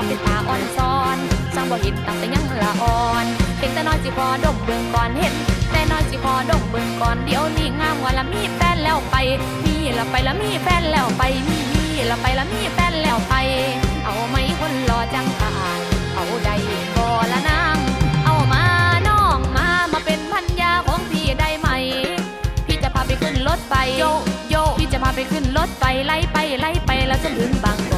มาเป็นตาอ่อนซ้อนช่างบ่เห็นตั้งแต่ยังละอ่อนเห็นแต่น้อยสิพอดมเบิ่งก่อนเห็น แต่น้อยสิพอดมเบิ่งก่อนเดี๋ยวนี้งามว่าละมีแฟนแล้วไป มีละไปละมีแฟนแล้วไปมีมีละไปละมีแฟนแล้วไป เอาไหมคนรอจังตายเอาใดบ่ละนางเอามาน้องมามาเป็นพันยาของพี่ได้ไหม พี่จะพาไปขึ้นรถไฟโยโยพี่จะพาไปขึ้นรถไฟไล่ไปไล่ไปแล้วจนถึงบางกอก